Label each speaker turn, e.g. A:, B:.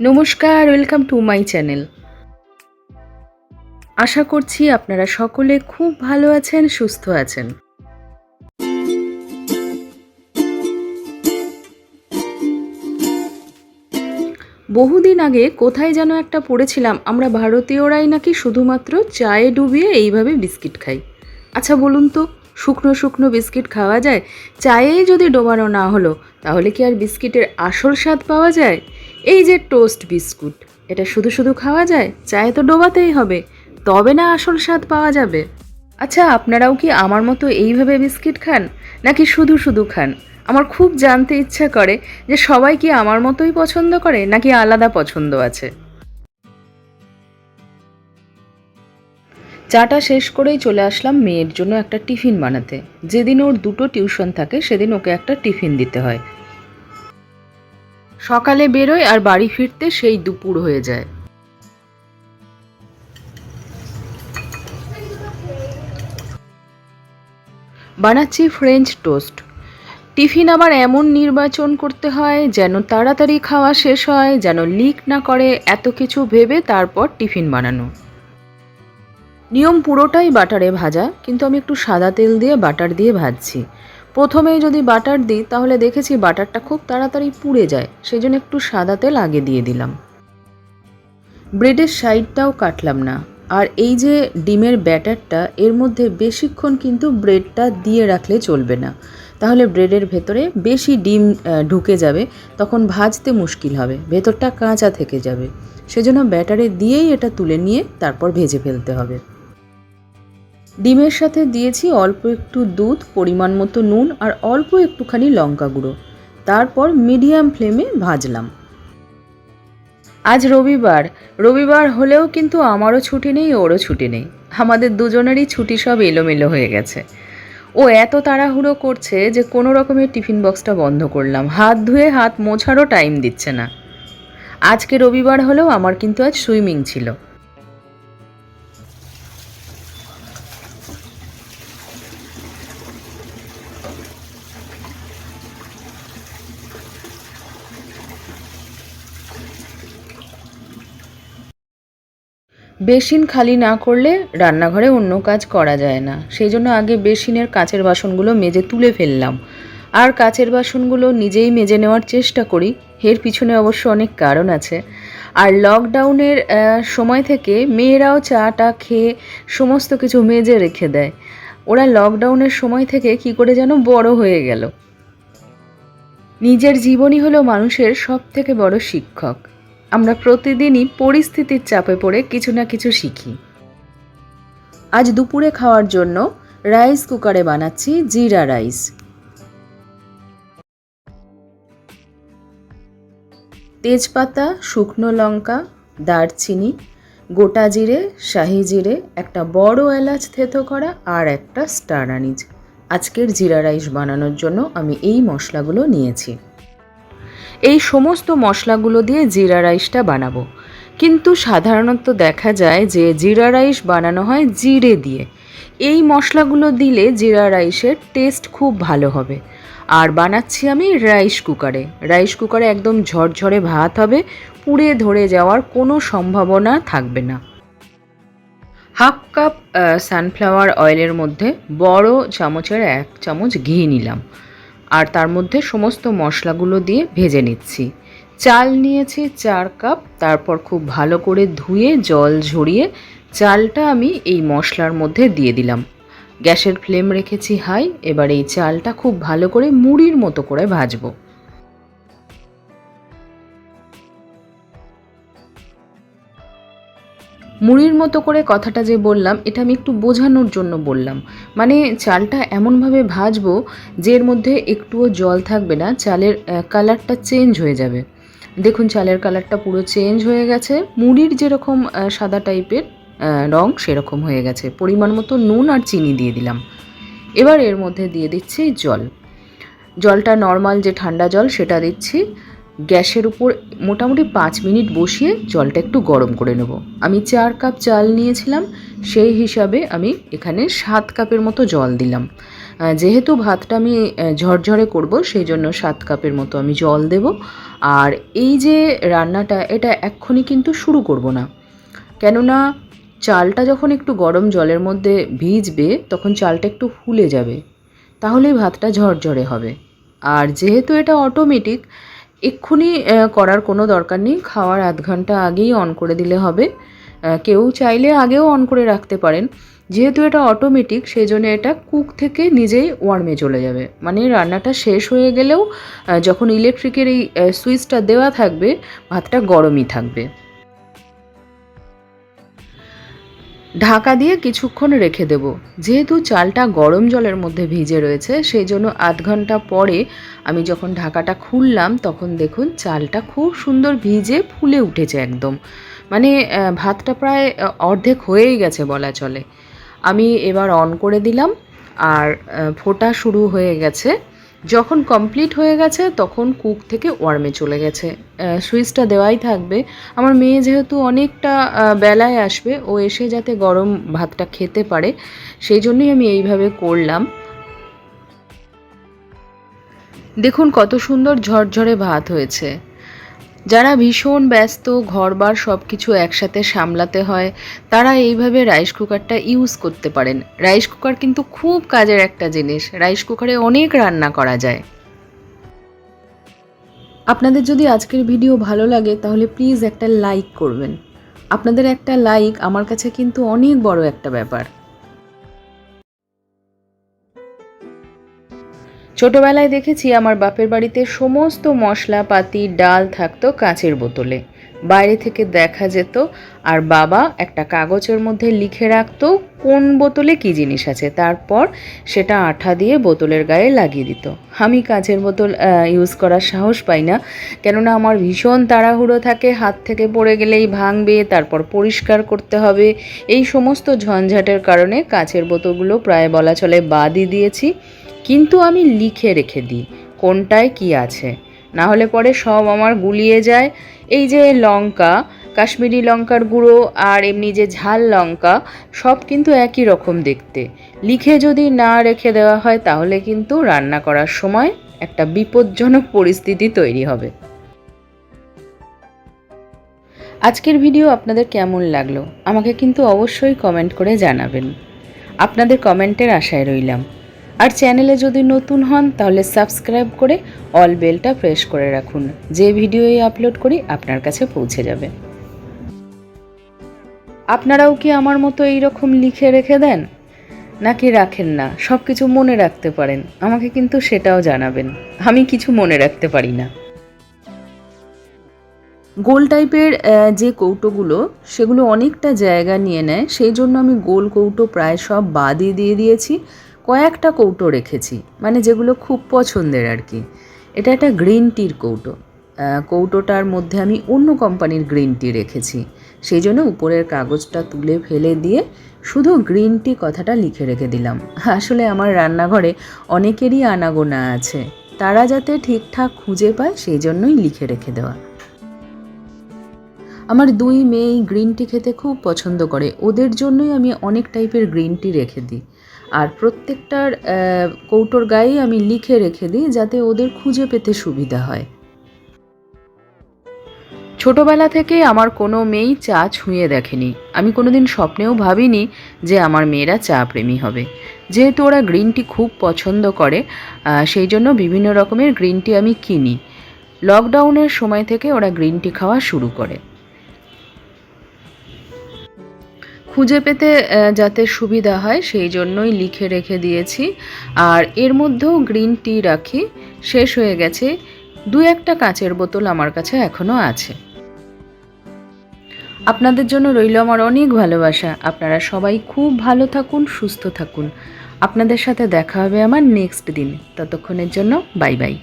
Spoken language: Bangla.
A: নমস্কার ওয়েলকাম টু মাই চ্যানেল আশা করছি আপনারা সকলে খুব ভালো আছেন, সুস্থ আছেন। বহুদিন আগে কোথায় যেন একটা পড়েছিলাম, আমরা ভারতীয়রাই নাকি শুধুমাত্র চায়ে ডুবিয়ে এইভাবে বিস্কিট খাই। আচ্ছা বলুন তো, শুকনো শুকনো বিস্কিট খাওয়া যায়? চায়েই যদি ডোবানো না হলো, তাহলে কি আর বিস্কিটের আসল স্বাদ পাওয়া যায়? এই যে টোস্ট বিস্কুট, এটা শুধু শুধু খাওয়া যায়? চায়ে তো ডোবাতেই হবে। তবে না আসল স্বাদ পাওয়া যাবে। আচ্ছা আপনারাও কি আমার মতো এইভাবে বিস্কিট খান? নাকি শুধু শুধু খান? আমার খুব জানতে ইচ্ছা করে যে সবাই কি আমার মতোই পছন্দ করে, নাকি আলাদা পছন্দ আছে? চাটা শেষ করেই চলে আসলাম মেয়ের জন্য একটা টিফিন বানাতে। যেদিন ওর দুটো টিউশন থাকে, সেদিন ওকে একটা টিফিন দিতে হয়। সকালে বেরোয় আর বাড়ি ফিরতে সেই দুপুর হয়ে যায়। বানাচ্ছি ফ্রেঞ্চ টোস্ট টিফিন আবার এমন নির্বাচন করতে হয়, যেন তাড়াতাড়ি খাওয়া শেষ হয়, যেন লিক না করে এত কিছু ভেবে তারপর টিফিন বানানো। নিয়ম পুরোটাই বাটারে ভাজা, কিন্তু আমি একটু সাদা তেল দিয়ে বাটার দিয়ে ভাজছি। প্রথমেই যদি বাটার দিই, তাহলে দেখেছি বাটারটা খুব তাড়াতাড়ি পুড়ে যায়। সেই জন্য একটু সাদা তেল আগে দিয়ে দিলাম। ব্রেডের সাইডটাও কাটলাম না। আর এই যে ডিমের ব্যাটারটা, এর মধ্যে বেশিক্ষণ কিন্তু ব্রেডটা দিয়ে রাখলে চলবে না। তাহলে ব্রেডের ভেতরে বেশি ডিম ঢুকে যাবে, তখন ভাজতে মুশকিল হবে, ভেতরটা কাঁচা থেকে যাবে। সেজন্য ব্যাটারে দিয়েই এটা তুলে নিয়ে তারপর ভেজে ফেলতে হবে। ডিমের সাথে দিয়েছি অল্প একটু দুধ, পরিমাণ মতো নুন আর অল্প একটুখানি লঙ্কা গুঁড়ো। তারপর মিডিয়াম ফ্লেমে ভাজলাম। আজ রবিবার। রবিবার হলেও কিন্তু আমারও ছুটি নেই, ওরও ছুটি নেই। আমাদের দুজনেরই ছুটি সব এলোমেলো হয়ে গেছে। ও এত তাড়াহুড়ো করছে যে কোনো রকমের টিফিন বক্সটা বন্ধ করলাম। হাত ধুয়ে হাত মোছারও টাইম দিচ্ছে না। আজকে রবিবার হলেও আমার কিন্তু আজ সুইমিং ছিল। বেসিন খালি না করলে রান্নাঘরে অন্য কাজ করা যায় না। সেই জন্য আগে বেসিনের কাচের বাসনগুলো মেজে তুলে ফেললাম। আর কাচের বাসনগুলো নিজেই মেজে নেওয়ার চেষ্টা করি। এর পিছনে অবশ্য অনেক কারণ আছে। আর লকডাউনের সময় থেকে মেয়েরাও চাটা খেয়ে সমস্ত কিছু মেজে রেখে দেয়। ওরা লকডাউনের সময় থেকে কি করে যেন বড় হয়ে গেল। নিজের জীবনই হলো মানুষের সব থেকে বড় শিক্ষক। আমরা প্রতিদিনই পরিস্থিতির চাপে পড়ে কিছু না কিছু শিখি। আজ দুপুরে খাওয়ার জন্য রাইস কুকারে বানাচ্ছি জিরা রাইস তেজপাতা, শুকনো লঙ্কা, দারচিনি গোটা জিরে, শাহি জিরে, একটা বড় এলাচ থেতো করা আর একটা স্টার আনিজ। আজকের জিরা রাইস বানানোর জন্য আমি এই মশলাগুলো নিয়েছি। এই সমস্ত মশলাগুলো দিয়ে জিরা রাইসটা বানাবো। কিন্তু সাধারণত দেখা যায় যে জিরা রাইস বানানো হয় জিরে দিয়ে। এই মশলাগুলো দিলে জিরা রাইসের টেস্ট খুব ভালো হবে। আর বানাচ্ছি আমি রাইস কুকারে। রাইস কুকারে একদম ঝরঝরে ভাত হবে পুড়ে ধরে যাওয়ার কোনো সম্ভাবনা থাকবে না। হাফ কাপ সানফ্লাওয়ার অয়েলের মধ্যে বড় চামচের এক চামচ ঘি নিলাম। আর তার মধ্যে সমস্ত মশলাগুলো দিয়ে ভেজে নিচ্ছি। চাল নিয়েছি চার কাপ, তারপর খুব ভালো করে ধুয়ে জল ঝরিয়ে চালটা আমি এই মশলার মধ্যে দিয়ে দিলাম। গ্যাসের ফ্লেম রেখেছি হাই, এবার এই চালটা খুব ভালো করে মুড়ির মতো করে ভাজবো। মুড়ির মতো করে কথাটা যে বললাম, এটা আমি একটু বোঝানোর জন্য বললাম। মানে চালটা এমনভাবে ভাজবো যে এর মধ্যে একটুও জল থাকবে না, চালের কালারটা চেঞ্জ হয়ে যাবে। দেখুন চালের কালারটা পুরো চেঞ্জ হয়ে গেছে। মুড়ির যেরকম সাদা টাইপের রং সেরকম হয়ে গেছে। পরিমাণ মতো নুন আর চিনি দিয়ে দিলাম। এবার এর মধ্যে দিয়ে দিচ্ছি জল। জলটা নর্মাল যে ঠান্ডা জল সেটা দিচ্ছি। গ্যাসের উপর মোটামুটি পাঁচ মিনিট বসিয়ে জলটা একটু গরম করে নেব। আমি চার কাপ চাল নিয়েছিলাম, সেই হিসাবে আমি এখানে সাত কাপের মতো জল দিলাম। যেহেতু ভাতটা আমি ঝরঝরে করব, সেই জন্য সাত কাপের মতো আমি জল দেব। আর এই যে রান্নাটা, এটা এক্ষুনি কিন্তু শুরু করব না। কেননা চালটা যখন একটু গরম জলের মধ্যে ভিজবে, তখন চালটা একটু ফুলে যাবে। তাহলেই ভাতটা ঝরঝরে হবে। আর যেহেতু এটা অটোমেটিক এক্ষুনি করার কোনো দরকার নেই। খাওয়ার আধ ঘণ্টা আগেই অন করে দিলে হবে। কেউ চাইলে আগেও অন করে রাখতে পারেন। যেহেতু এটা অটোমেটিক সেই জন্য এটা কুক থেকে নিজেই ওয়ার্মে চলে যাবে। মানে রান্নাটা শেষ হয়ে গেলেও যখন ইলেকট্রিকের এই সুইচটা দেওয়া থাকবে, ভাতটা গরমই থাকবে। ঢাকা দিয়ে কিছুক্ষণ রেখে দেব। যেহেতু চালটা গরম জলের মধ্যে ভিজে রয়েছে, সেই জন্য আধ ঘণ্টা পরে আমি যখন ঢাকাটা খুললাম, তখন দেখুন চালটা খুব সুন্দর ভিজে ফুলে উঠেছে একদম। মানে ভাতটা প্রায় অর্ধেক হয়েই গেছে বলা চলে। আমি এবার অন করে দিলাম, আর ফোটা শুরু হয়ে গেছে। যখন কমপ্লিট হয়ে গেছে, তখন কুক থেকে ওয়ার্মে চলে গেছে। সুইচটা দেওয়াই থাকবে। আমার মেয়ে যেহেতু অনেকটা বেলায় আসবে, ও এসে যাতে গরম ভাতটা খেতে পারে, সেই জন্যই আমি এইভাবে করলাম। দেখুন কত সুন্দর ঝরঝরে ভাত হয়েছে। যারা ভীষণ ব্যস্ত, ঘরবার সব কিছু একসাথে সামলাতে হয়, তারা এইভাবে রাইস কুকারটা ইউজ করতে পারেন। রাইস কুকার কিন্তু খুব কাজের একটা জিনিস। রাইস কুকারে অনেক রান্না করা যায়। আপনাদের যদি আজকের ভিডিও ভালো লাগে, তাহলে প্লিজ একটা লাইক করবেন। আপনাদের একটা লাইক আমার কাছে কিন্তু অনেক বড় একটা ব্যাপার। ছোটবেলায় দেখেছি আমার বাপের বাড়িতে সমস্ত মশলাপাতি, ডাল থাকতো কাঁচের বোতলে। বাইরে থেকে দেখা যেত, আর বাবা একটা কাগজের মধ্যে লিখে রাখতো কোন বোতলে কী জিনিস আছে। তারপর সেটা আঠা দিয়ে বোতলের গায়ে লাগিয়ে দিত। আমি কাঁচের বোতল ইউজ করার সাহস পাই না। কেননা আমার ভীষণ তাড়াহুড়ো থাকে, হাত থেকে পড়ে গেলেই ভাঙবে, তারপর পরিষ্কার করতে হবে। এই সমস্ত ঝঞ্ঝাটের কারণে কাঁচের বোতলগুলো প্রায় বলা চলে বাদই দিয়েছি। কিন্তু আমি লিখে রেখে দিই, কোনটায় কি আছে। না হলে পরে সব আমার গুলিয়ে যায়। এই যে লঙ্কা, কাশ্মীরি লঙ্কার গুঁড়ো আর এমনি যে ঝাল লঙ্কা, সব কিন্তু একই রকম দেখতে। লিখে যদি না রেখে দেওয়া হয়, তাহলে কিন্তু রান্না করার সময় একটা বিপজ্জনক পরিস্থিতি তৈরি হবে। আজকের ভিডিও আপনাদের কেমন লাগল, আমাকে কিন্তু অবশ্যই কমেন্ট করে জানাবেন। আপনাদের কমেন্টের আশায় রইলাম। আর চ্যানেলে যদি নতুন হন, তাহলে সাবস্ক্রাইব করে অল বেলটা প্রেস করে রাখুন। যে ভিডিওই আপলোড করি, আপনার কাছে পৌঁছে যাবে। আপনারাও কি আমার মতো এইরকম লিখে রেখে দেন? নাকি রাখেন না? সব কিছু মনে রাখতে পারেন। আমাকে কিন্তু সেটাও জানাবেন। আমি কিছু মনে রাখতে পারি না। গোল টাইপের যে কৌটোগুলো, সেগুলো অনেকটা জায়গা নিয়ে নেয়। সেই জন্য আমি গোল কৌটো প্রায় সব বাদই দিয়ে দিয়েছি। কয়েকটা কৌটো রেখেছি মানে যেগুলো খুব পছন্দের আর কি। এটা একটা গ্রিন টির কৌটো। কৌটোটার মধ্যে আমি অন্য কোম্পানির গ্রিন টি রেখেছি। সেই জন্য উপরের কাগজটা তুলে ফেলে দিয়ে শুধু গ্রিন টি কথাটা লিখে রেখে দিলাম। আসলে আমার রান্নাঘরে অনেকেরই আনাগোনা আছে। তারা যাতে ঠিকঠাক খুঁজে পায় সেই জন্যই লিখে রেখে দেওয়া। আমার দুই মেয়ে গ্রিন টি খেতে খুব পছন্দ করে। ওদের জন্যই আমি অনেক টাইপের গ্রিন টি রেখে দিই। আর প্রত্যেকটার কৌটোর গায়েই আমি লিখে রেখে দিই যাতে ওদের খুঁজে পেতে সুবিধা হয়। ছোটবেলা থেকে আমার কোনো মেয়েই চা ছুঁয়ে দেখেনি। আমি কোনোদিন স্বপ্নেও ভাবিনি যে আমার মেয়েরা চা প্রেমী হবে। যেহেতু ওরা গ্রিন টি খুব পছন্দ করে সেই জন্য বিভিন্ন রকমের গ্রিন টি আমি কিনি। লকডাউনের সময় থেকে ওরা গ্রিন টি খাওয়া শুরু করে। খুঁজে পেতে যাতে সুবিধা হয়, সেই জন্যই লিখে রেখে দিয়েছি। আর এর মধ্যেও গ্রিন টি রাখি। শেষ হয়ে গেছে। দু একটা কাঁচের বোতল আমার কাছে এখনও আছে। আপনাদের জন্য রইল আমার অনেক ভালোবাসা। আপনারা সবাই খুব ভালো থাকুন, সুস্থ থাকুন। আপনাদের সাথে দেখা হবে আমার নেক্সট দিন। ততক্ষণের জন্য বাই বাই।